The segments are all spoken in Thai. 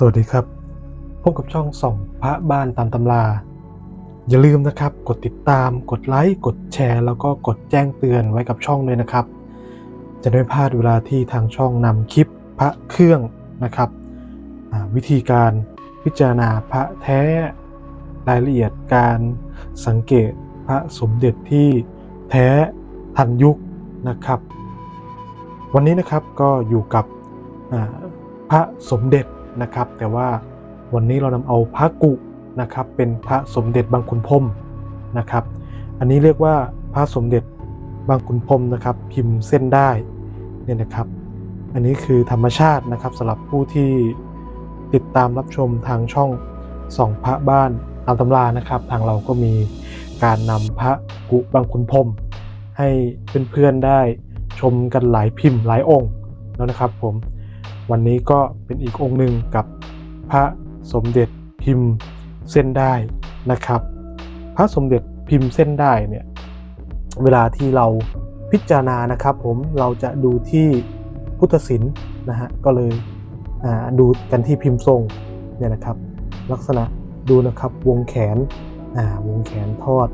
สวัสดีครับ พบกับช่องส่องพระบ้านตามตำรา อย่าลืมนะครับ กดติดตาม กดไลค์ กดแชร์ แล้วก็กดแจ้งเตือนไว้กับช่องด้วยนะครับ จะได้ไม่พลาดเวลาที่ทางช่องนำคลิปพระเครื่องนะครับ วิธีการพิจารณาพระแท้ รายละเอียดการสังเกตพระสมเด็จที่แท้ทันยุคนะครับ วันนี้นะครับก็อยู่กับพระสมเด็จ นะครับ แต่ว่าวันนี้เรานำเอาพระกุนะครับเป็นพระสมเด็จบางขุนพรมนะครับ อันนี้เรียกว่าพระสมเด็จบางขุนพรมนะครับ พิมพ์เส้นได้เนี่ยนะครับ อันนี้คือธรรมชาตินะครับสำหรับผู้ที่ติดตามรับชมทางช่องส่องพระบ้านตามตำรานะครับ ทางเราก็มีการนำพระกุบางขุนพรมให้เพื่อนๆได้ชมกันหลายพิมพ์หลายองค์แล้วนะครับผม วันนี้ก็เป็นอีกองค์หนึ่งกับพระสมเด็จพิมพ์เส้นได้นะครับ พระสมเด็จพิมพ์เส้นได้เนี่ยเวลาที่เราพิจารณานะครับ ผมเราจะดูที่พุทธศิลป์นะฮะก็เลยดูกันที่พิมพ์ทรงเนี่ยนะครับ ลักษณะดูนะครับวงแขนอ่าวงแขนทอด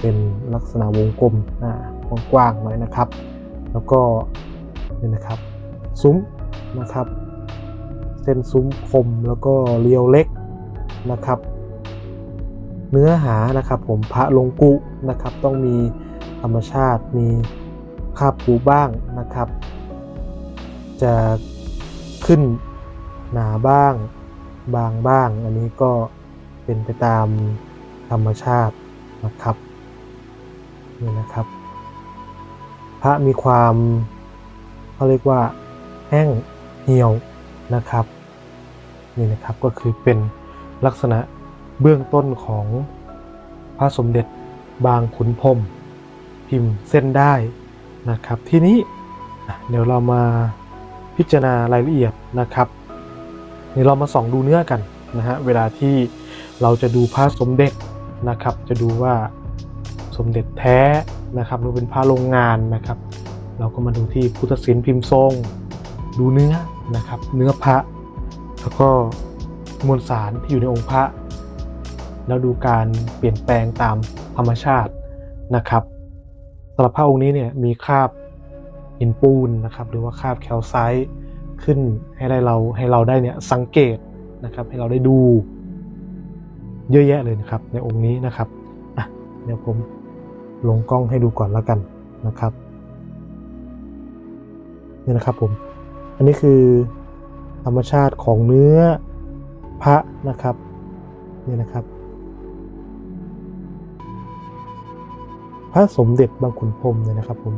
เป็นลักษณะวงกลมอ่ากว้างๆหน่อยนะครับ แล้วก็นี่นะครับ ซุ้ม นะครับ เส้นซุ้มคมแล้วก็เรียวเล็กนะครับ เนื้อหานะครับผมพระลงกุนะครับ ต้องมีธรรมชาติมีคาบปูบ้างนะครับ จะขึ้นหนาบ้างบางบ้าง อันนี้ก็เป็นไปตามธรรมชาตินะครับนี่นะครับ พระมีความเขาเรียกว่า แห้งเหี่ยวนะครับนี่นะครับก็คือเป็นลักษณะเบื้องต้นของพระสมเด็จบางขุนพรมพิมพ์เส้นได้นะครับทีนี้เดี๋ยวเรามาพิจารณารายละเอียดนะครับเดี๋ยวเรามาส่องดูเนื้อกันนะฮะเวลาที่เราจะดูพระสมเด็จนะครับ จะดูว่าสมเด็จแท้นะครับหรือเป็นพระโรงงานนะครับ เราก็มาดูที่พุทธศิลป์พิมพ์ทรง ดูเนื้อนะครับ เนื้อพระ แล้วก็มวลสารที่อยู่ในองค์พระ แล้วดูการเปลี่ยนแปลงตามธรรมชาตินะครับสำหรับพระองค์นี้เนี่ยมีคราบหินปูนนะครับหรือว่าคราบแคลไซต์ขึ้นให้ได้เราให้เราได้เนี่ยสังเกตนะครับ ให้เราได้ดูเยอะแยะเลยนะครับ ในองค์นี้นะครับอะเดี๋ยวผมลงกล้องให้ดูก่อนแล้วกันนะครับนี่นะครับผม อันนี้คือธรรมชาติของเนื้อพระนะครับนี่นะครับ พระสมเด็จบางขุนพรมเนี่ยนะครับผม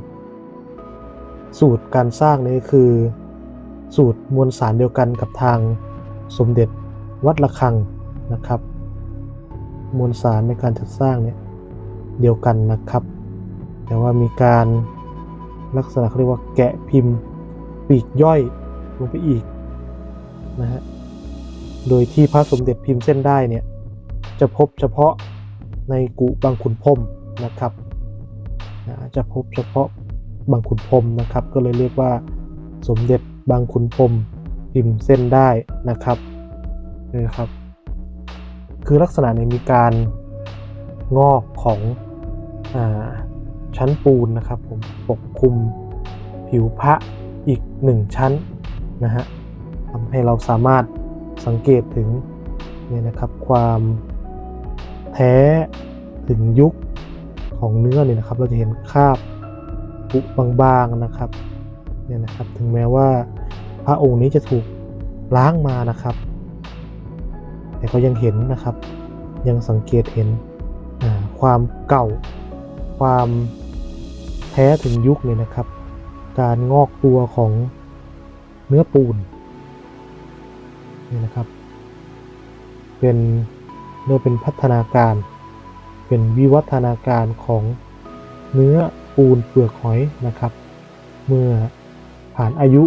สูตรการสร้างนี้คือ สูตรมวลสารเดียวกันกับทางสมเด็จวัดระฆังนะครับ มวลสารในการจัดสร้างเนี่ยเดียวกันนะครับ แต่ว่ามีการลักษณะเขาเรียกว่าแกะพิมพ์ ปีกย่อยลงไปอีกนะฮะ โดยที่พระสมเด็จพิมพ์เส้นได้เนี่ย จะพบเฉพาะในกุบางขุนพรมนะครับนะจะพบเฉพาะบางขุนพรมนะครับ ก็เลยเรียกว่าสมเด็จบางขุนพรมพิมพ์เส้นได้นะครับนี่นะครับ คือลักษณะเนี่ยมีการงอกของอชั้นปูนนะครับผมปกคลุมผิวพระ อีกหนึ่งชั้นนะฮะทำให้เราสามารถสังเกตถึงเนี่ยนะครับความแท้ถึงยุคของเนื้อเนี่ยนะครับ เราจะเห็นคราบปุบางๆนะครับเนี่ยนะครับ ถึงแม้ว่าพระองค์นี้จะถูกล้างมานะครับ แต่ก็ยังเห็นนะครับ ยังสังเกตเห็นความเก่าความแท้ถึงยุคเนี่ยนะครับ การงอกตัวของเนื้อปูนนี่นะครับ เป็นเรียกเป็นพัฒนาการ เป็นวิวัฒนาการของเนื้อปูนเปลือกหอยนะครับ เมื่อผ่านอายุ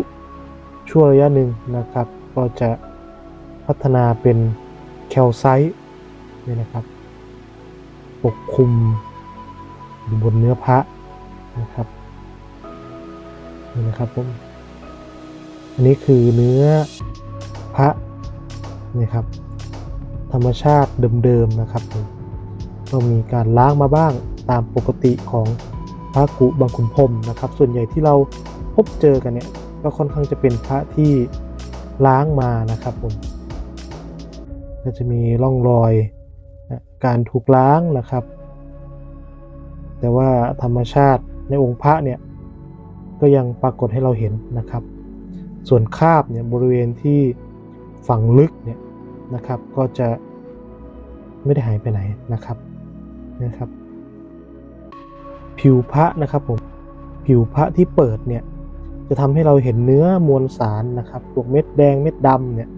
ช่วงระยะหนึ่งนะครับ ก็จะพัฒนาเป็นแคลไซต์นี่นะครับ ปกคลุมอยู่บนเนื้อพระนะครับ นี่นะครับผม อันนี้คือเนื้อพระนี่ครับ ธรรมชาติเดิมๆนะครับผมก็มีการล้างมาบ้างตามปกติของพระกุบางขุนพรมนะครับ ส่วนใหญ่ที่เราพบเจอกันเนี่ยก็ค่อนข้างจะเป็นพระที่ล้างมานะครับผมก็จะมีร่องรอยการถูกล้างนะครับ แต่ว่าธรรมชาติในองค์พระเนี่ย ก็ยังปรากฏให้เราเห็นนะครับ ส่วนคาบเนี่ยบริเวณที่ฝังลึกเนี่ยนะครับ ก็จะไม่ได้หายไปไหนนะครับนะครับ ผิวพระนะครับผมผิวพระที่เปิดเนี่ยจะทำให้เราเห็นเนื้อมวลสารนะครับพวกเม็ดแดงเม็ดดำเนี่ย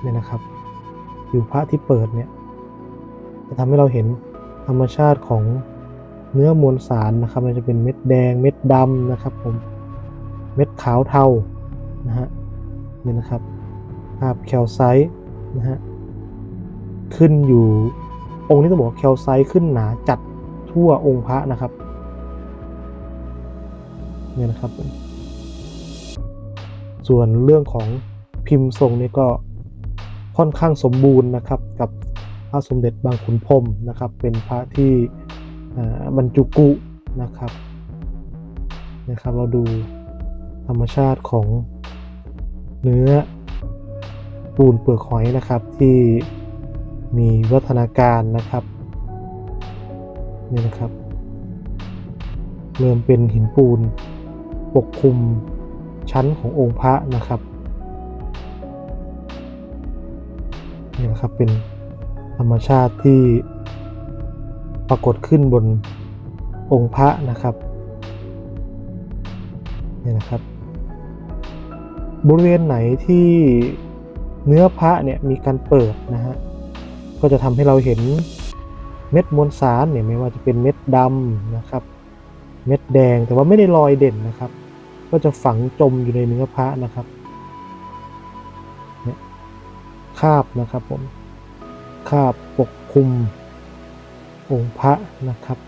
เนี่ยนะครับ ผิวพระที่เปิดเนี่ยจะทำให้เราเห็นธรรมชาติของ เนื้อมวลสารนะครับมันจะเป็นเม็ดแดงเม็ดดำนะครับผมเม็ดขาวเทานะฮะเนี่ยนะครับภาพแคลไซต์นะฮะขึ้นอยู่องค์นี้ต้องบอกแคลไซต์ขึ้นหนาจัดทั่วองค์พระนะครับเนี่ยนะครับ ส่วนเรื่องของพิมพ์ทรงนี่ก็ค่อนข้างสมบูรณ์นะครับ กับพระสมเด็จบางขุนพรมนะครับ เป็นพระที่ บรรจุกุนะครับนะครับ เราดูธรรมชาติของเนื้อปูนเปลือกหอยนะครับที่มีวัฒนาการนะครับนี่นะครับ เริ่มเป็นหินปูนปกคลุมชั้นขององค์พระนะครับนี่นะครับเป็นธรรมชาติที่ ปรากฏขึ้นบนองค์พระนะครับนี่นะครับ บริเวณไหนที่เนื้อพระเนี่ยมีการเปิดนะฮะก็จะทำให้เราเห็นเม็ดมวลสารเนี่ยไม่ว่าจะเป็นเม็ดดำนะครับ เม็ดแดงแต่ว่าไม่ได้ลอยเด่นนะครับ ก็จะฝังจมอยู่ในเนื้อพระนะครับเนี่ยคาบนะครับผมคาบปกคลุม องค์พระนะครับ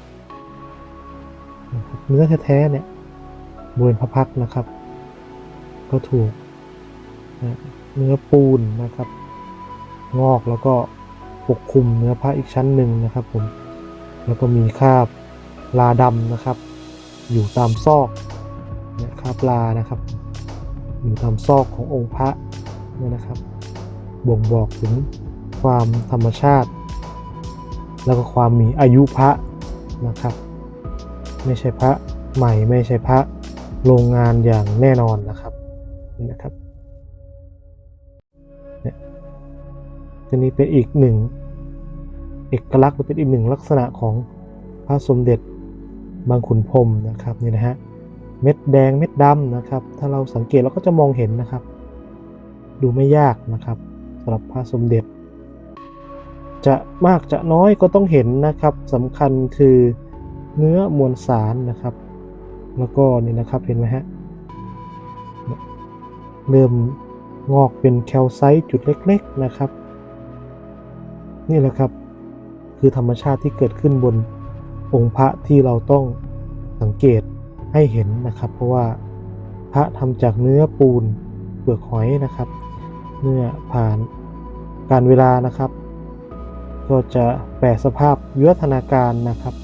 เนื้อแท้ๆเนี่ยบริเวณพระพักนะครับ ก็ถูกเนื้อปูนนะครับ งอกแล้วก็ปกคลุมเนื้อพระอีกชั้นหนึ่งนะครับผมแล้วก็มีคราบลาดำนะครับ อยู่ตามซอกเนี่ยคราบลานะครับ อยู่ตามซอกขององค์พระเนี่ยนะครับ บ่งบอกถึงความธรรมชาติ แล้วก็ความมีอายุพระนะครับ ไม่ใช่พระใหม่ไม่ใช่พระโรงงานอย่างแน่นอนนะครับนี่นะครับเนี่ยทีนี้เป็นอีกหนึ่งเอกลักษณ์หรือเป็นอีกหนึ่งลักษณะของพระสมเด็จบางขุนพรมนะครับนี่นะฮะเม็ดแดงเม็ดดำนะครับ ถ้าเราสังเกตเราก็จะมองเห็นนะครับ ดูไม่ยากนะครับสำหรับพระสมเด็จ จะมากจะน้อยก็ต้องเห็นนะครับสำคัญคือเนื้อมวลสารนะครับ แล้วก็นี่นะครับเห็นไหมฮะเริ่มงอกเป็นแคลไซต์จุดเล็ก ๆนะครับ นี่แหละครับคือธรรมชาติที่เกิดขึ้นบนองค์พระที่เราต้องสังเกตให้เห็นนะครับ เพราะว่าพระทำจากเนื้อปูนเปลือกหอยนะครับ เมื่อผ่านการเวลานะครับ ก็จะแปรสภาพวิวัฒนาการนะครับ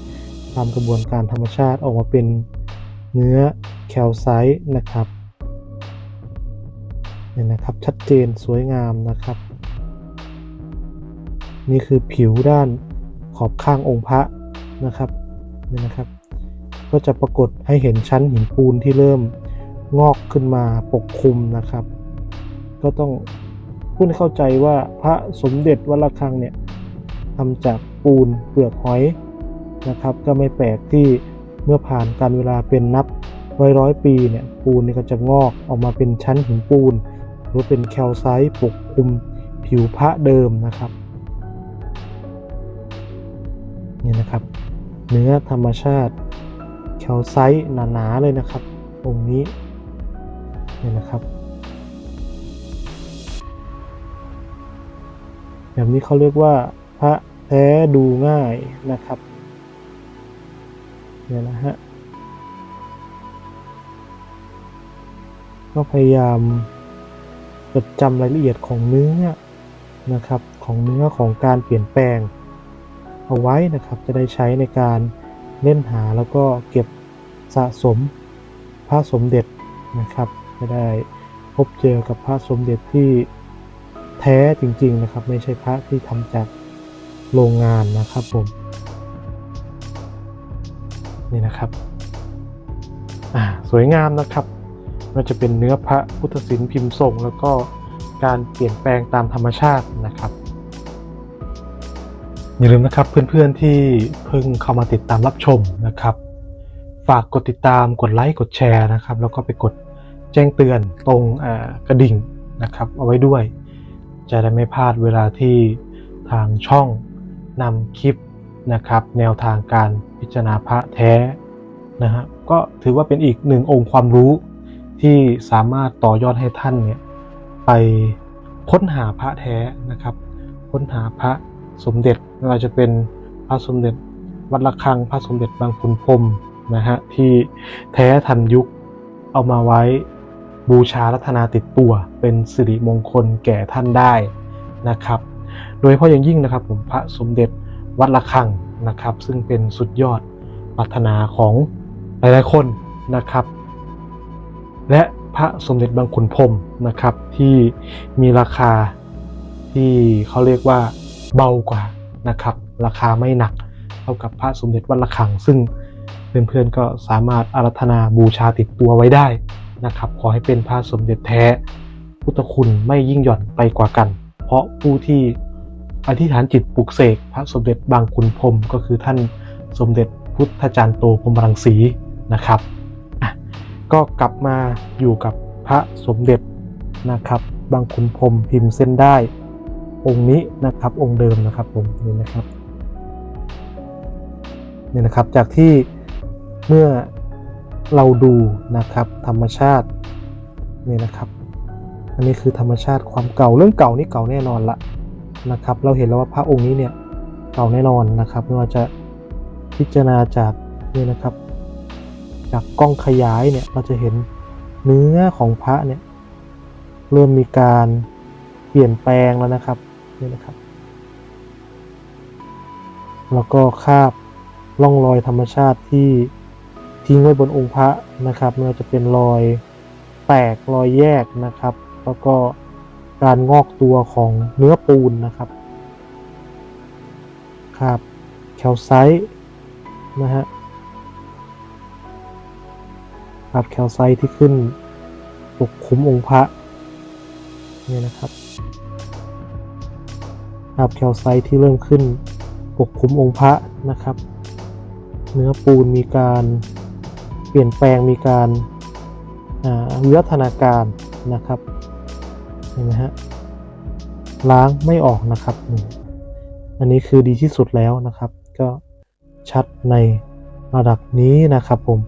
ตามกระบวนการธรรมชาติออกมาเป็นเนื้อแคลไซต์นะครับเนี่ยนะครับชัดเจนสวยงามนะครับ นี่คือผิวด้านขอบข้างองค์พระนะครับเนี่ยนะครับ ก็จะปรากฏให้เห็นชั้นหินปูนที่เริ่มงอกขึ้นมาปกคลุมนะครับ ก็ต้องพูดให้เข้าใจว่าพระสมเด็จวัดระฆังเนี่ย ทำจากปูนเปลือกหอยนะครับ ก็ไม่แปลกที่เมื่อผ่านการเวลาเป็นนับร้อยร้อยปีเนี่ยปูนนี่ก็จะงอกออกมาเป็นชั้นหินปูน หรือเป็นแคลไซต์ปกคลุมผิวพระเดิมนะครับนี่นะครับ เนื้อธรรมชาติแคลไซต์หนาๆเลยนะครับ องค์นี้นี่นะครับ แบบนี้เขาเรียกว่า พระแท้ดูง่ายนะครับเนี่ยนะฮะก็พยายามจดจำรายละเอียดของเนื้อนะครับ ของเนื้อของการเปลี่ยนแปลง เอาไว้นะครับ จะได้ใช้ในการเล่นหาแล้วก็เก็บสะสมพระสมเด็จนะครับจะได้พบเจอกับพระสมเด็จที่แท้จริงๆนะครับ ไม่ใช่พระที่ทำจาก โรงงานนะครับผม นี่นะครับ อ่าสวยงามนะครับมันจะเป็นเนื้อพระพุทธศิลป์พิมพ์ทรงแล้วก็การเปลี่ยนแปลงตามธรรมชาตินะครับ อย่าลืมนะครับเพื่อนๆที่เพิ่งเข้ามาติดตามรับชมนะครับ ฝากกดติดตามกดไลค์กดแชร์นะครับ แล้วก็ไปกดแจ้งเตือนตรงกระดิ่งนะครับ เอาไว้ด้วย จะได้ไม่พลาดเวลาที่ทางช่อง นำคลิปนะครับ แนวทางการพิจารณาพระแท้นะฮะก็ถือว่าเป็นอีกหนึ่งองค์ความรู้ที่สามารถต่อยอดให้ท่านเนี่ยไปค้นหาพระแท้นะครับ ค้นหาพระสมเด็จไม่ว่าจะเป็นพระสมเด็จวัดระฆังพระสมเด็จบางขุนพรมนะฮะที่แท้ทันยุคเอามาไว้บูชารัตนาติดตัวเป็นสิริมงคลแก่ท่านได้นะครับ โดยเฉพาะอย่างยิ่งนะครับผมพระสมเด็จวัดระฆังนะครับ ซึ่งเป็นสุดยอดปรารถนาของหลายๆคนนะครับ และพระสมเด็จบางขุนพรมนะครับที่มีราคาที่เขาเรียกว่าเบากว่านะครับ ราคาไม่หนักเท่ากับพระสมเด็จวัดระฆัง ซึ่งเพื่อนๆก็สามารถอารัธนาบูชาติดตัวไว้ได้นะครับ ขอให้เป็นพระสมเด็จแท้ พุทธคุณไม่ยิ่งหย่อนไปกว่ากัน เพราะผู้ที่ อธิษฐานจิตปลุกเสกพระสมเด็จบางขุนพรมก็คือท่านสมเด็จพุทธจารย์โตพรมรังสีนะครับก็กลับมาอยู่กับพระสมเด็จนะครับ บางขุนพรมพิมพ์เส้นได้ องค์นี้นะครับองค์เดิมนะครับผมนี่นะครับนี่นะครับจากที่เมื่อเราดูนะครับธรรมชาตินี่นะครับ อันนี้คือธรรมชาติความเก่าเรื่องเก่านี่เก่าแน่นอนละ นะครับ เราเห็นแล้วว่าพระองค์นี้เนี่ยเก่าแน่นอนนะครับไม่ว่าจะพิจารณาจากนี่นะครับ จากกล้องขยายเนี่ยเราจะเห็นเนื้อของพระเนี่ยเริ่มมีการเปลี่ยนแปลงแล้วนะครับนี่นะครับ แล้วก็คาบร่องรอยธรรมชาติที่ทิ้งไว้บนองค์พระนะครับไม่ว่าจะเป็นรอยแตกรอยแยกนะครับ แล้วก็ การงอกตัวของเนื้อปูนนะครับครับแคลไซต์นะฮะครับแคลไซต์ที่ขึ้นปกคลุมองค์พระนี่นะครับครับแคลไซต์ที่เริ่มขึ้นปกคลุมองค์พระนะครับ เนื้อปูนมีการเปลี่ยนแปลงมีการวิวัฒนาการนะครับ เห็นไหมฮะล้างไม่ออกนะครับนี่อันนี้คือดีที่สุดแล้วนะครับ ก็ชัดในระดับนี้นะครับผม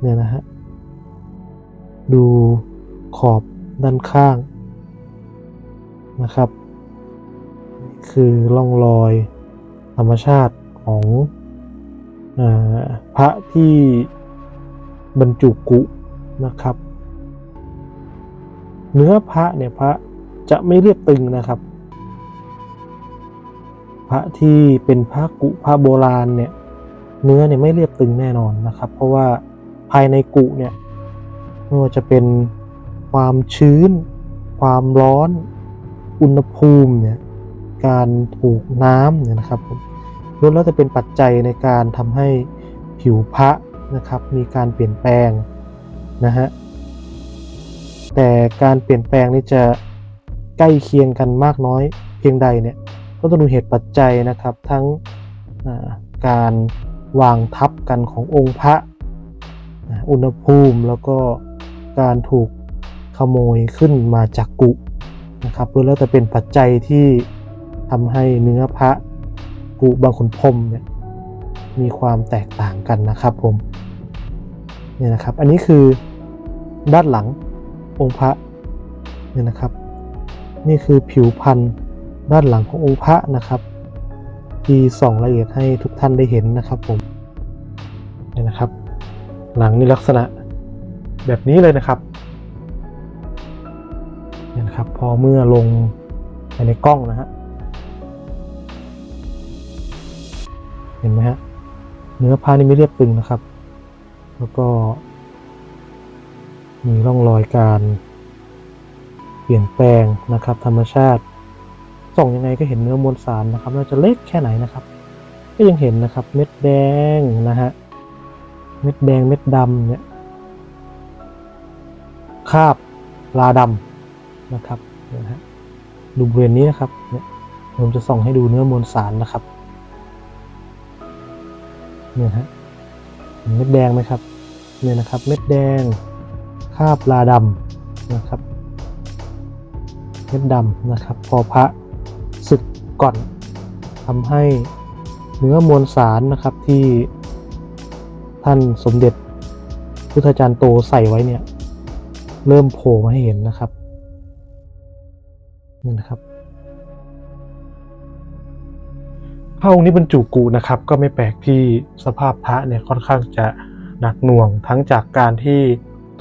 เนี่ยนะฮะดูขอบด้านข้างนะครับ คือร่องรอยธรรมชาติของอพระที่บรรจุกุนะครับ เนื้อพระเนี่ยพระจะไม่เรียบตึงนะครับ พระที่เป็นพระกุพระโบราณเนี่ยเนื้อเนี่ยไม่เรียบตึงแน่นอนนะครับ เพราะว่าภายในกุเนี่ยไม่ว่าจะเป็นความชื้น ความร้อน อุณหภูมิเนี่ยการถูกน้ำเนี่ยนะครับล้วนแล้วจะเป็นปัจจัยในการทำให้ผิวพระนะครับ มีการเปลี่ยนแปลงนะฮะ แต่การเปลี่ยนแปลงนี้จะใกล้เคียงกันมากน้อยเพียงใดเนี่ยก็ต้องดูเหตุปัจจัยนะครับ ทั้งการวางทับกันขององค์พระอุณหภูมิแล้วก็การถูกขโมยขึ้นมาจากกุนะครับล้วนแล้วจะเป็นปัจจัยที่ทำให้เนื้อพระกุบางขุนพรมเนี่ยมีความแตกต่างกันนะครับผมเนี่ยนะครับ อันนี้คือด้านหลัง องค์พระเนี่ยนะครับ นี่คือผิวพันธุ์ด้านหลังขององค์พระนะครับที่ส่องละเอียดให้ทุกท่านได้เห็นนะครับผมเนี่ยนะครับ หลังนี่ลักษณะแบบนี้เลยนะครับเนี่ยนะครับพอเมื่อลงไปในกล้องนะฮะเห็นไหมฮะเนื้อผ้านี่ไม่เรียบตึงนะครับ แล้วก็ มีร่องรอยการเปลี่ยนแปลงนะครับ ธรรมชาติ ส่องยังไงก็เห็นเนื้อมวลสารนะครับไม่ว่าจะเล็กแค่ไหนนะครับ ก็ยังเห็นนะครับเม็ดแดงนะฮะเม็ดแดงเม็ดดำเนี่ยคาบลาดำนะครับเนี่ยนะฮะดูบริเวณนี้นะครับเนี่ยผมจะส่องให้ดูเนื้อมวลสารนะครับเนี่ยฮะเม็ดแดงไหมครับเนี่ยนะครับ เม็ดแดง คราบลาดำนะครับเม็ดดำนะครับ พอพระศึกก่อนทำให้เนื้อมวลสารนะครับที่ท่านสมเด็จพุทธจารย์โตใส่ไว้เนี่ยเริ่มโผล่มาให้เห็นนะครับนี่นะครับพระองค์นี้บรรจุกุนะครับ ก็ไม่แปลกที่สภาพพระเนี่ยค่อนข้างจะหนักหน่วงทั้งจากการที่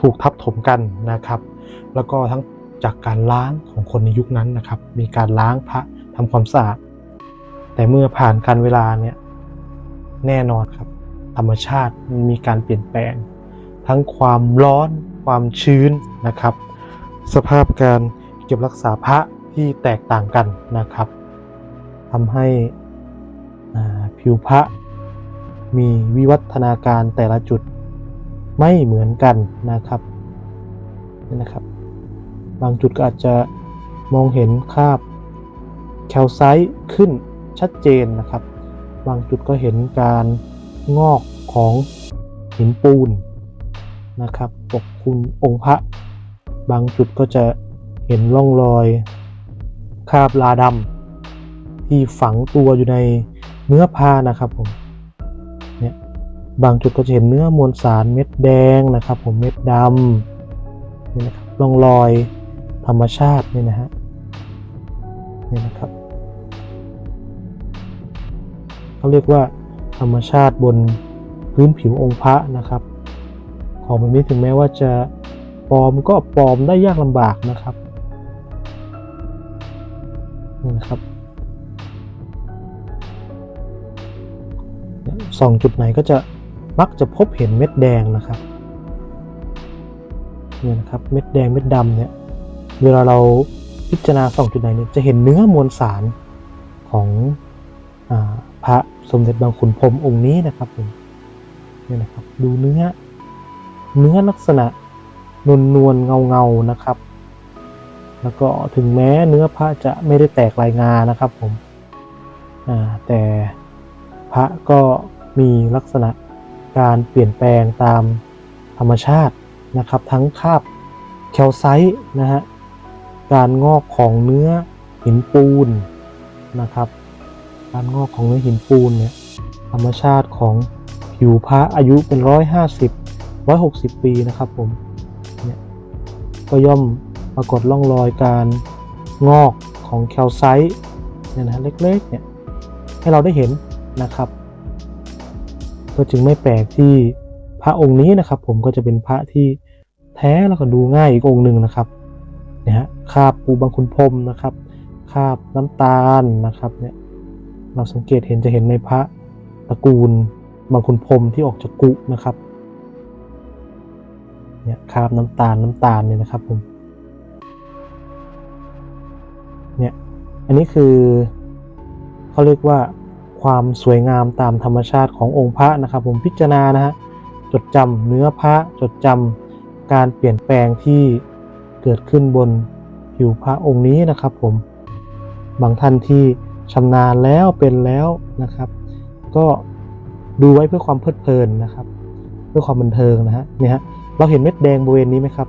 ถูกทับถมกันนะครับ แล้วก็ทั้งจากการล้างของคนในยุคนั้นนะครับ มีการล้างพระทำความสะอาดแต่เมื่อผ่านการเวลาเนี่ยแน่นอนครับ ธรรมชาติมีการเปลี่ยนแปลง ทั้งความร้อนความชื้นนะครับ สภาพการเก็บรักษาพระที่แตกต่างกันนะครับทำให้ผิวพระมีวิวัฒนาการแต่ละจุด ไม่เหมือนกันนะครับนี่นะครับ บางจุดก็อาจจะมองเห็นคาบแคลไซต์ขึ้นชัดเจนนะครับ บางจุดก็เห็นการงอกของหินปูนนะครับปกคลุมองค์พระ บางจุดก็จะเห็นร่องรอยคราบลาดำที่ฝังตัวอยู่ในเนื้อผ้านะครับผม บางจุดก็จะเห็นเนื้อมวลสารเม็ดแดงนะครับผมเม็ดดำนี่นะครับร่องรอยธรรมชาตินี่นะฮะนี่นะครับเขาเรียกว่าธรรมชาติบนพื้นผิวองค์พระนะครับ ของแบบนี้ถึงแม้ว่าจะปลอมก็ปลอมได้ยากลำบากนะครับนี่นะครับส่องจุดไหนก็จะ มักจะพบเห็นเม็ดแดงนะครับเนี่ยนะครับเม็ดแดงเม็ดดำเนี่ยเวลาเราพิจารณาส่องจุดไหนเนี่ยจะเห็นเนื้อมวลสารของอพระสมเด็จบางขุนพรมองค์นี้นะครับผมเนี่ยนะครับดูเนื้อเนื้อลักษณะนวลนวลเงาเงานะครับ แล้วก็ถึงแม้เนื้อพระจะไม่ได้แตกลายงานะครับผมแต่พระก็มีลักษณะ การเปลี่ยนแปลงตามธรรมชาตินะครับ ทั้งคาบแคลไซต์นะฮะการงอกของเนื้อหินปูนนะครับ การงอกของเนื้อหินปูนเนี่ยธรรมชาติของผิวพระอายุเป็นร้อยห้าสิบ160ปีนะครับผมเนี่ยก็ย่อมปรากฏร่องรอยการงอกของแคลไซต์เนี่ยนะเล็กๆเนี่ยให้เราได้เห็นนะครับ ก็จึงไม่แปลกที่พระองค์นี้นะครับ ผมก็จะเป็นพระที่แท้แล้วก็ดูง่ายอีกองค์หนึ่งนะครับเนี่ยฮะคราบปูบังคุณพรมนะครับคราบน้ำตาลนะครับเนี่ยเราสังเกตเห็นจะเห็นในพระตระกูลบางคุณพรมที่ออกจากกุนะครับเนี่ยคราบน้ำตาลน้ำตาลเนี่ยนะครับผมเนี่ยอันนี้คือเขาเรียกว่า ความสวยงามตามธรรมชาติขององค์พระนะครับ ผมพิจารณานะฮะจดจำเนื้อพระจดจำการเปลี่ยนแปลงที่เกิดขึ้นบนผิวพระองค์นี้นะครับ ผมบางท่านที่ชำนาญแล้วเป็นแล้วนะครับ ก็ดูไว้เพื่อความเพลิดเพลินนะครับ เพื่อความบันเทิงนะฮะเนี่ยฮะเราเห็นเม็ดแดงบริเวณนี้ไหมครับ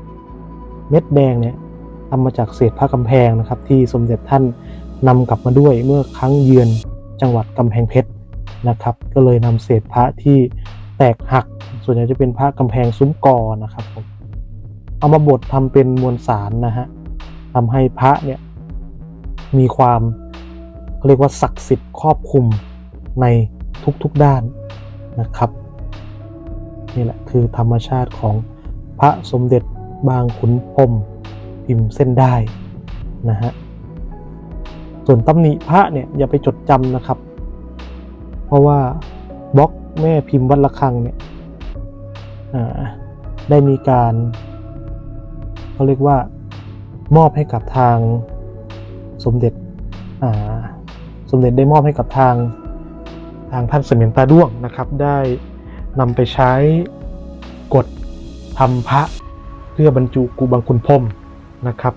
เม็ดแดงเนี่ยทำมาจากเศษผ้ากำแพงนะครับ ที่สมเด็จท่านนำกลับมาด้วยเมื่อครั้งเยือน จังหวัดกำแพงเพชรนะครับ ก็เลยนำเศษพระที่แตกหัก ส่วนใหญ่จะเป็นพระกำแพงซุ้มกอนะครับผมเอามาบดทำเป็นมวลสารนะฮะทำให้พระเนี่ยมีความเขาเรียกว่าศักดิ์สิทธิ์ครอบคลุมในทุกๆด้านนะครับนี่แหละคือธรรมชาติของพระสมเด็จบางขุนพรมพิมพ์เส้นได้นะฮะ ส่วนตำหนิพระเนี่ยอย่าไปจดจำนะครับ เพราะว่าบล็อกแม่พิมพ์วัดระฆังเนี่ยได้มีการเขาเรียกว่ามอบให้กับทางสมเด็จสมเด็จได้มอบให้กับทางทางท่านเสมียนตาด้วงนะครับ ได้นำไปใช้กดทำพระเพื่อบรรจุกุบังคุณพรมนะครับ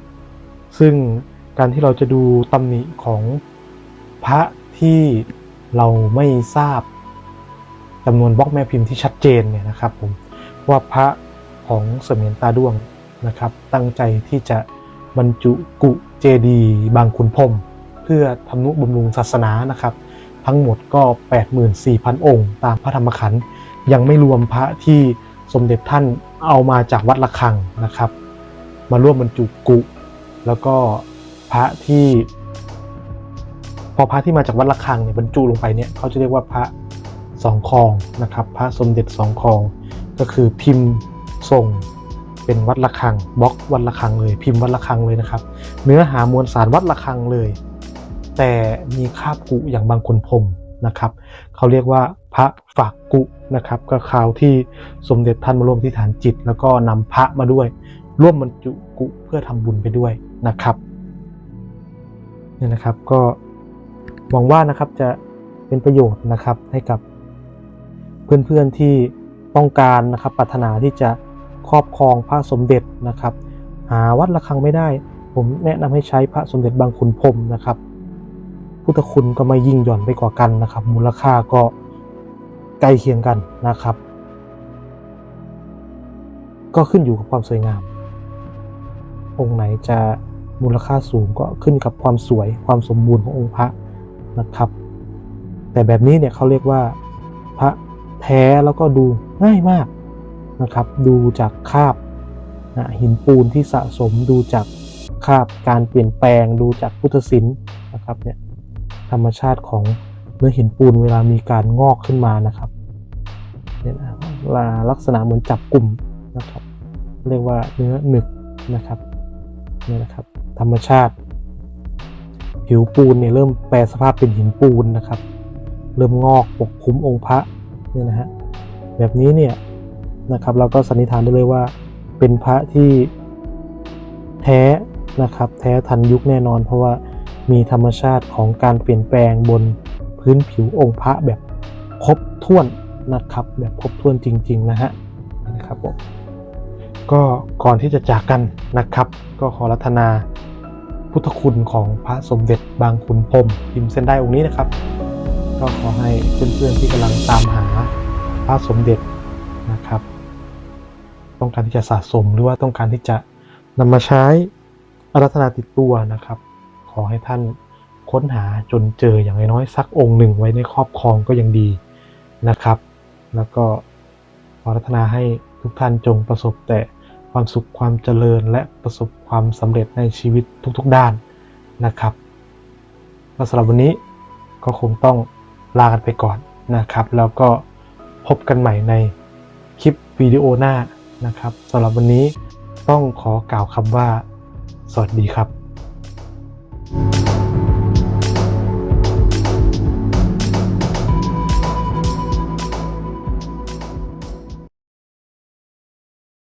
ซึ่ง การที่เราจะดูตำหนิของพระที่เราไม่ทราบจำนวนบล็อกแม่พิมพ์ที่ชัดเจนเนี่ยนะครับผมว่าพระของเสมียนตาด้วงนะครับ ตั้งใจที่จะบรรจุกุเจดีบางขุนพรมเพื่อทำนุบำรุงศาสนานะครับ ทั้งหมดก็ 84,000 องค์ ตามพระธรรมขันธ์ยังไม่รวมพระที่สมเด็จท่านเอามาจากวัดระฆังนะครับ มาร่วมบรรจุกุ แล้วก็ พระที่ พอพระที่มาจากวัดระฆังเนี่ยบรรจุลงไปเนี่ยเขาจะเรียกว่าพระสองคลองนะครับ พระสมเด็จสองคลอง ก็คือพิมพ์ส่งเป็นวัดระฆังบล็อกวัดระฆังเลย พิมพ์วัดระฆังเลยนะครับ เนื้อหามวลสารวัดระฆังเลย แต่มีคาบกุอย่างบางคนพรมนะครับเขาเรียกว่าพระฝากกุนะครับ ก็คราวที่สมเด็จท่านมาร่วมที่ฐานจิต แล้วก็นำพระมาด้วย ร่วมบรรจุกุเพื่อทำบุญไปด้วยนะครับ นี่ยนะครับก็หวังว่านะครับจะเป็นประโยชน์นะครับให้กับเพื่อนๆที่ต้องการนะครับปรารถนาที่จะครอบครองพระสมเด็จนะครับ หาวัดระฆังไม่ได้ ผมแนะนำให้ใช้พระสมเด็จบางขุนพรมนะครับ พุทธคุณก็ไม่ยิ่งหย่อนไปกว่ากันนะครับ มูลค่าก็ใกล้เคียงกันนะครับ ก็ขึ้นอยู่กับความสวยงาม องค์ไหนจะ มูลค่าสูงก็ขึ้นกับความสวยความสมบูรณ์ขององค์พระนะครับ แต่แบบนี้เนี่ยเขาเรียกว่าพระแท้แล้วก็ดูง่ายมากนะครับ ดูจากคราบนะหินปูนที่สะสมดูจากคราบการเปลี่ยนแปลงดูจากพุทธศิลป์นะครับเนี่ยธรรมชาติของเนื้อหินปูนเวลามีการงอกขึ้นมานะครับเนี่ยนะลักษณะเหมือนจับกลุ่มนะครับ เรียกว่าเนื้อหนึกนะครับนี่นะครับ ธรรมชาติ ผิวปูนเนี่ยเริ่มแปลสภาพเป็นหินปูนนะครับ เริ่มงอกปกคลุมองค์พระเนี่ยนะฮะแบบนี้เนี่ยนะครับเราก็สันนิษฐานได้เลยว่าเป็นพระที่แท้นะครับ แท้ทันยุคแน่นอน เพราะว่ามีธรรมชาติของการเปลี่ยนแปลงบนพื้นผิวองค์พระแบบครบถ้วนนะครับ แบบครบถ้วนจริง ๆ นะฮะนะครับผมก็ก่อนที่จะจากกันนะครับ ก็ขอรัตนา พุทธคุณของพระสมเด็จบางขุนพรมพิมพ์เส้นได้องค์นี้นะครับ ก็ขอให้เพื่อนๆที่กำลังตามหาพระสมเด็จนะครับ ต้องการที่จะสะสมหรือว่าต้องการที่จะนำมาใช้อารัธนาติดตัวนะครับ ขอให้ท่านค้นหาจนเจออย่างน้อยสักองค์หนึ่งไว้ในครอบครองก็ยังดีนะครับ แล้วก็ขอรัตนาให้ทุกท่านจงประสบแต่ ความสุขความเจริญและประสบความสำเร็จในชีวิตทุกๆด้านนะครับก็สำหรับวันนี้ก็คงต้องลากันไปก่อนนะครับ แล้วก็พบกันใหม่ในคลิปวิดีโอหน้านะครับสำหรับวันนี้ต้องขอกล่าวคำว่า สวัสดีครับ